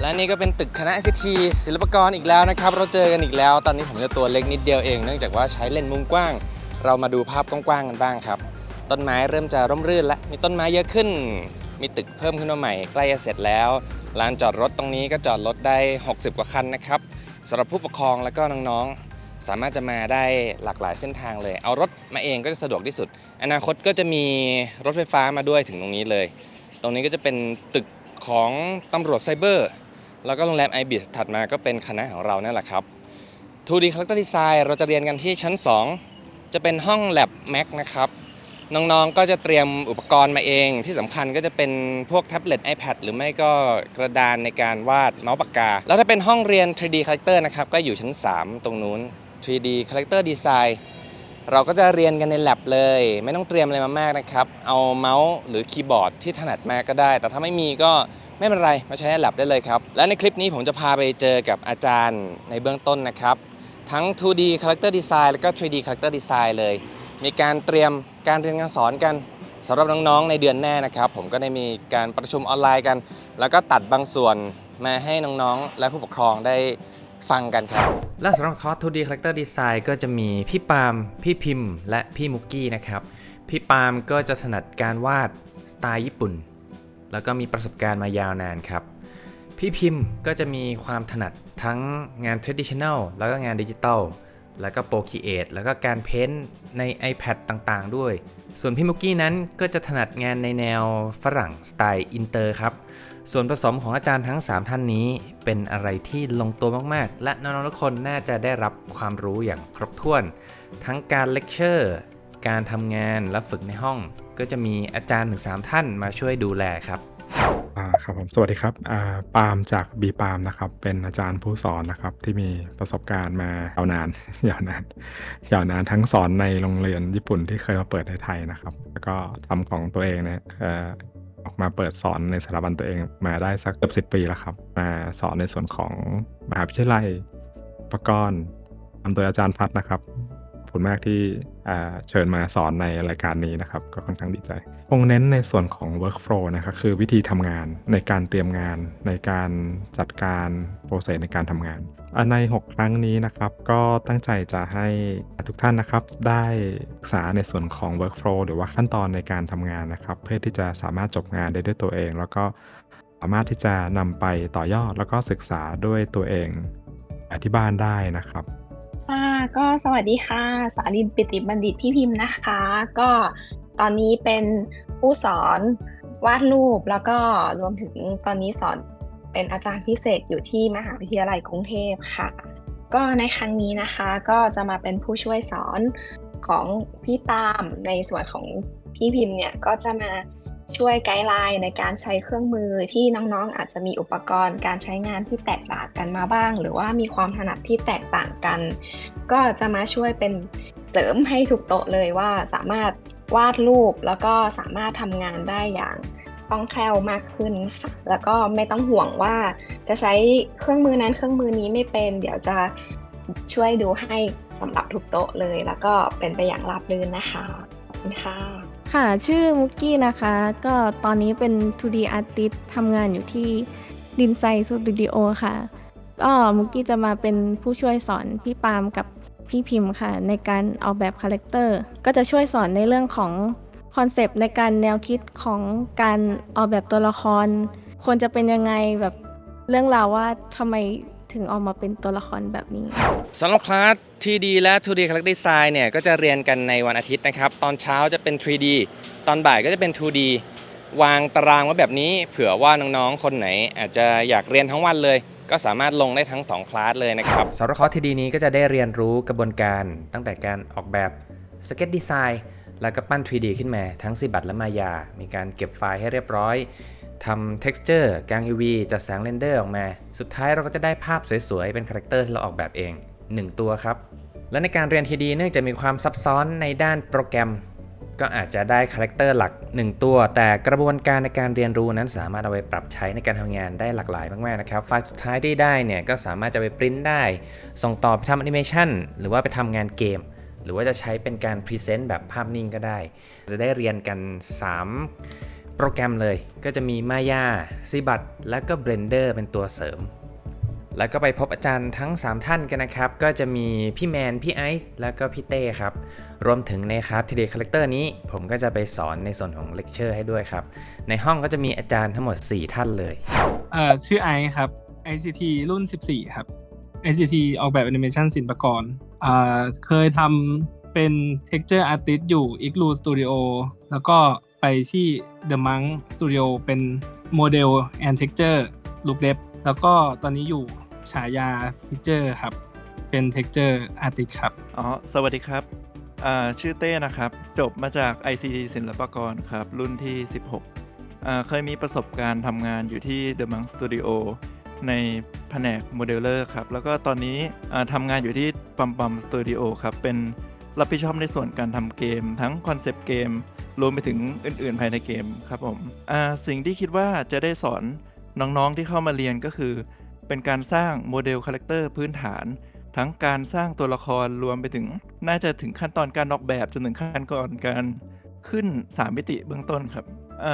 และนี่ก็เป็นตึกคณะ SCT ศิลปกรอีกแล้วนะครับ เราเจอกันอีกแล้ว ตอนนี้ผมจะตัวเล็กนิดเดียวเองเนื่องจากว่าใช้เลนส์มุมกว้าง เรามาดูภาพกว้างๆกันบ้างครับ ต้นไม้เริ่มจะร่มรื่นแล้วมีต้นไม้เยอะขึ้น มีตึกเพิ่มขึ้นมาใหม่ใกล้จะเสร็จแล้วลานจอดรถตรงนี้ก็จอดรถได้ 60 กว่าคันนะครับสำหรับผู้ปกครองแล้วก็น้องๆ สามารถจะมาได้หลากหลายเส้นทางเลย เอารถมาเองก็จะสะดวกที่สุด อนาคตก็จะมีรถไฟฟ้ามาด้วยถึงตรงนี้เลย ตรงนี้ก็จะเป็นตึกของตำรวจไซเบอร์ แล้วก็โรงแรม i b i s ถัดมาก็เป็นคณะของเรานั่นแหละครับ 2D Character Design เราจะเรียนกันที่ชั้น 2 จะเป็นห้อง Lab Mac นะครับน้องๆ ก็จะเตรียมอุปกรณ์มาเอง ที่สำคัญก็จะเป็นพวกแท็บเล็ต iPad หรือไม่ก็กระดานในการวาดเมาส์ปากกา แล้วถ้าเป็นห้องเรียน 3D Character นะครับ ก็อยู่ชั้น 3 ตรงนู้น 3D Character Design เราก็จะเรียนกันใน lab เลย ไม่ต้องเตรียมอะไรมามากนะครับ เอาเมาส์หรือคีย์บอร์ดที่ถนัดมาก็ได้ แต่ถ้าไม่มีก็ ไม่เป็นไร มาใช้ใน lab ได้เลยครับ และในคลิปนี้ผมจะพาไปเจอกับอาจารย์ในเบื้องต้นนะครับ ทั้ง 2D Character Design แล้วก็ 3D Character Design เลย มีการเตรียมการเรียนการสอนกันสำหรับน้องๆในเดือนหน้านะครับ ผมก็ได้มีการประชุมออนไลน์กัน แล้วก็ตัดบางส่วนมาให้น้องๆ และผู้ปกครองได้ฟังกันครับ และสำหรับคอร์ส 2D Character Design ก็จะมีพี่ปาล์มพี่พิมพ์ และพี่มุกกี้นะครับ พี่ปาล์มก็จะถนัดการวาดสไตล์ญี่ปุ่น แล้วก็มีประสบการณ์มายาวนานครับ พี่พิมพ์ก็จะมีความถนัดทั้งงาน traditional แล้วก็งานดิจิตอลแล้วก็โปรคีเอทแล้วก็การเพ้นท์ใน iPad ต่างๆ ด้วย ส่วนพี่มุกกี้นั้นก็จะถนัดงานในแนวฝรั่งสไตล์อินเตอร์ครับ ส่วนผสมของอาจารย์ทั้ง 3 ท่านนี้ เป็นอะไรที่ลงตัวมากๆ และน้องๆทุกคนน่าจะได้รับความรู้อย่างครบถ้วน ทั้งการเลคเชอร์ การทำงานและฝึกในห้อง ก็จะมีอาจารย์ถึง3ท่านมาช่วยดูแลครับอ่าครับผมสวัสดีครับอ่าปาล์มจากบีปาล์มนะครับ เป็นอาจารย์ผู้สอนนะครับ ที่มีประสบการณ์มายาวนาน ยาวนานยาวนานทั้งสอนในโรงเรียนญี่ปุ่นที่เคยมาเปิดในไทยนะครับ แล้วก็ทำของตัวเองเนี่ยเอ่อออกมาเปิดสอนในสถาบันตัวเองมาได้สักเกือบสิปีแล้วครับมาสอนในส่วนของมหาวิทยาลัยอุปกรณ์นำโดยอาจารย์พัฒนะครับ คุณมากที่เชิญมาสอนในรายการนี้นะครับ ก็ค่อนข้างดีใจคงเน้นในส่วนของ workflow นะครับคือวิธีทำงานในการเตรียมงาน ในการจัดการโปรเซสในการทำงานใน 6 ครั้งนี้นะครับ ก็ตั้งใจจะให้ทุกท่านนะครับ ได้ศึกษาในส่วนของ workflow หรือว่าขั้นตอนในการทำงานนะครับ เพื่อที่จะสามารถจบงานได้ด้วยตัวเอง แล้วก็สามารถที่จะนำไปต่อยอดแล้วก็ศึกษาด้วยตัวเองที่บ้านได้นะครับ ค่ะก็สวัสดีค่ะ สาลินปิติบัณฑิตพี่พิมพ์นะคะ ก็ตอนนี้เป็นผู้สอนวาดรูปแล้วก็รวมถึงตอนนี้สอนเป็นอาจารย์พิเศษอยู่ที่มหาวิทยาลัยกรุงเทพค่ะ ก็ในครั้งนี้นะคะก็จะมาเป็นผู้ช่วยสอนของพี่ปามในส่วนของพี่พิมพ์เนี่ยก็จะมา ช่วยไกด์ไลน์ในการใช้เครื่องมือที่น้องๆ อาจจะมีอุปกรณ์การใช้งานที่แตกต่างกันมาบ้าง หรือว่ามีความถนัดที่แตกต่างกัน ก็จะมาช่วยเป็นเสริมให้ถูกโต๊ะเลยว่าสามารถวาดรูปแล้วก็สามารถทำงานได้อย่างคล่องแคล่วมากขึ้นค่ะแล้วก็ไม่ต้องห่วงว่าจะใช้เครื่องมือนั้นเครื่องมือนี้ไม่เป็น เดี๋ยวจะช่วยดูให้สำหรับทุกโต๊ะเลย แล้วก็เป็นไปอย่างราบรื่นนะคะขอบคุณค่ะ ค่ะ ชื่อมุกกี้นะคะ ก็ตอนนี้เป็น 2D artist ทำงานอยู่ที่ดินไซสตูดิโอค่ะ ก็มุกกี้จะมาเป็นผู้ช่วยสอนพี่ปามกับพี่พิมพ์ค่ะ ในการออกแบบคาแรคเตอร์ ก็จะช่วยสอนในเรื่องของคอนเซปต์ในการแนวคิดของการออกแบบตัวละคร ควรจะเป็นยังไงแบบเรื่องราวว่าทำไม ถึงออกมาเป็นตัวละครแบบนี้สำหรับคลาส 3D และ 2D Character Design เนี่ยก็จะเรียนกันในวันอาทิตย์นะครับ ตอนเช้าจะเป็น 3D ตอนบ่ายก็จะเป็น 2D วางตารางไว้แบบนี้ เผื่อว่าน้องๆ คนไหน อาจจะอยากเรียนทั้งวันเลย ก็สามารถลงได้ทั้ง 2 คลาสเลยนะครับสำหรับคอร์ส 3D นี้ก็จะได้เรียนรู้กระบวนการตั้งแต่การออกแบบ Sketch Design แล้วก็ปั้น 3D ขึ้นมาทั้งสิบัตและมายา มีการเก็บไฟล์ให้เรียบร้อย ทำ texture กลาง UV จัดแสงเรนเดอร์ออกมา สุดท้ายเราก็จะได้ภาพสวยๆ เป็นคาแรคเตอร์ที่เราออกแบบเอง 1 ตัวครับ และในการเรียน 3D เนื่องจากมีความซับซ้อนในด้านโปรแกรม ก็อาจจะได้คาแรคเตอร์หลัก 1 ตัว แต่กระบวนการในการเรียนรู้นั้นสามารถเอาไปปรับใช้ในการทำงานได้หลากหลายมากๆนะครับ ไฟล์สุดท้ายที่ได้เนี่ยก็สามารถจะไปปริ้นได้ ส่งต่อไปทำแอนิเมชันหรือว่าไปทำงานเกมหรือว่าจะใช้เป็นการพรีเซนต์แบบภาพนิ่งก็ได้ จะได้เรียนกัน 3 โปรแกรมเลยก็จะมี Maya, c b a t และก็ Blender เป็นตัวเสริม แล้วก็ไปพบอาจารย์ทั้ง 3 ท่านกันนะครับ ก็จะมีพี่แมน พี่ไอซ์แล้วก็พี่เต้ครับ รวมถึงในคลาส 3D Character นี้ ผมก็จะไปสอนในส่วนของเลคเชอร์ให้ด้วยครับ ในห้องก็จะมีอาจารย์ทั้งหมด 4 ท่านเลยเอ่อชื่อไอซ์ครับ ICT รุ่น 14 ครับ ICT ออกแบบแอนิเมชันศิลปกรอ่าเคยทำเป็น Texture Artist อยู่ Igloo Studio แล้วก็ ไปที่ The Monk Studio เป็นโมเดล and Texture รูปเล็บแล้วก็ตอนนี้อยู่ฉายา Picture ครับ เป็น Texture Artist ครับ อ๋อ สวัสดีครับอ่าชื่อเต้นะครับ จบมาจาก ICT ศิลปากรครับ รุ่นที่ 16อ่าเคยมีประสบการณ์ทำงานอยู่ที่ The Monk Studio ในแผนกโมเดลเลอร์ครับ แล้วก็ตอนนี้อ่าทำงานอยู่ที่ปัมปัมสตูดิโอครับ เป็น รับผิดชอบในส่วนการทำเกม ทั้งคอนเซปต์เกม รวมไปถึงอื่น ๆ ภายในเกมครับผมสิ่งที่คิดว่าจะได้สอนน้องๆที่เข้ามาเรียนก็คือ เป็นการสร้างโมเดลคาแรคเตอร์พื้นฐาน ทั้งการสร้างตัวละครรวมไปถึง น่าจะถึงขั้นตอนการออกแบบจนถึงขั้นตอนการขึ้น 3 มิติเบื้องต้นครับ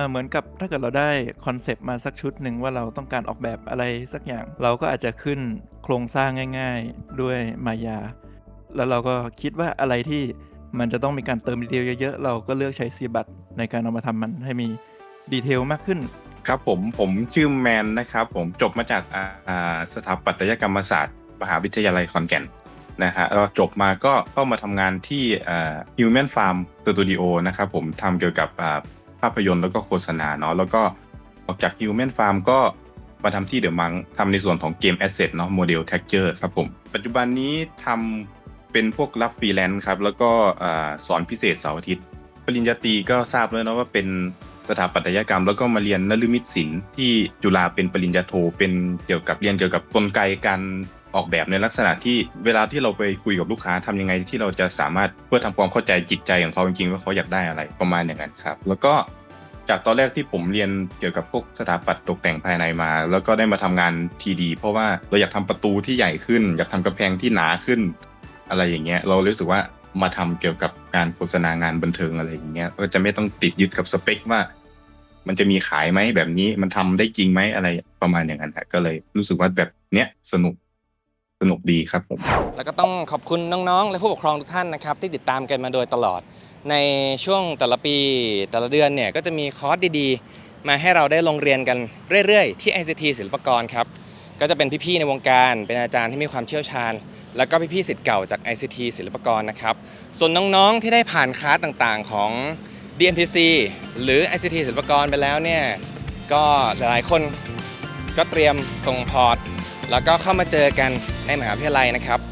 เหมือนกับถ้าเกิดเราได้คอนเซปต์มาสักชุดหนึ่งว่าเราต้องการออกแบบอะไรสักอย่าง เราก็อาจจะขึ้นโครงสร้างง่าย ๆ ด้วยมายา แล้วเราก็คิดว่าอะไรที่มันจะต้องมีการเติมดีเทลเยอะๆ เราก็เลือกใช้ซีบัตในการเอามาทำมันให้มีดีเทลมากขึ้น ครับผมผมชื่อแมนนะครับ ผมจบมาจากอ่าอ่าสถาปัตยกรรมศาสตร์ มหาวิทยาลัยขอนแก่นนะฮะแล้วจบมาก็เข้ามาทำงานที่ Human Farm Studio นะครับผมทำเกี่ยวกับภาพยนตร์แล้วก็โฆษณาเนาะแล้วก็ออกจาก Human Farm ก็มาทำที่เดอะมังทำในส่วนของเกม Asset เนาะโมเดล Texture ครับผม ปัจจุบันนี้ทำ เป็นพวกรับฟรีแลนซ์ครับ แล้วก็สอนพิเศษเสาร์อาทิตย์ ปริญญาตรีก็ทราบแล้วนะว่าเป็นสถาปัตยกรรม แล้วก็มาเรียนนฤมิตศิลป์ที่จุฬาเป็นปริญญาโทเป็นเกี่ยวกับเรียนเกี่ยวกับกลไกการออกแบบในลักษณะที่เวลาที่เราไปคุยกับลูกค้าทำยังไงที่เราจะสามารถเพื่อทำความเข้าใจจิตใจของเขาจริงๆว่าเขาอยากได้อะไรประมาณอย่างนั้นครับ แล้วก็จากตอนแรกที่ผมเรียนเกี่ยวกับพวกสถาปัตย์ตกแต่งภายในมา แล้วก็ได้มาทำงานทีดี เพราะว่าเราอยากทำประตูที่ใหญ่ขึ้น อยากทำกระแพงที่หนาขึ้น อะไรอย่างเงี้ย เรารู้สึกว่ามาทำเกี่ยวกับการโฆษณางานบันเทิงอะไรอย่างเงี้ย ก็จะไม่ต้องติดยึดกับสเปคว่า มันจะมีขายไหมแบบนี้มันทำได้จริงไหมอะไรประมาณอย่างนั้นฮะก็เลยรู้สึกว่าแบบเนี้ยสนุกสนุกดีครับผมแล้วก็ต้องขอบคุณน้องๆ และผู้ปกครองทุกท่านนะครับ ที่ติดตามกันมาโดยตลอด ในช่วงแต่ละปีแต่ละเดือนเนี่ยก็จะมีคอร์สดีๆ มาให้เราได้ลงเรียนกันเรื่อยๆ ที่ ICT ศิลปากรครับ ก็จะเป็นพี่ๆในวงการ เป็นอาจารย์ที่มีความเชี่ยวชาญ แล้วก็พี่ๆสิทธิ์เก่าจาก ICT ศิลปากรนะครับ ส่วนน้องๆที่ได้ผ่านคลาสต่างๆของ DMTC หรือ ICT ศิลปากรไปแล้วเนี่ย ก็หลายๆคนก็เตรียมส่งพอร์ต แล้วก็เข้ามาเจอกันในมหาวิทยาลัยนะครับ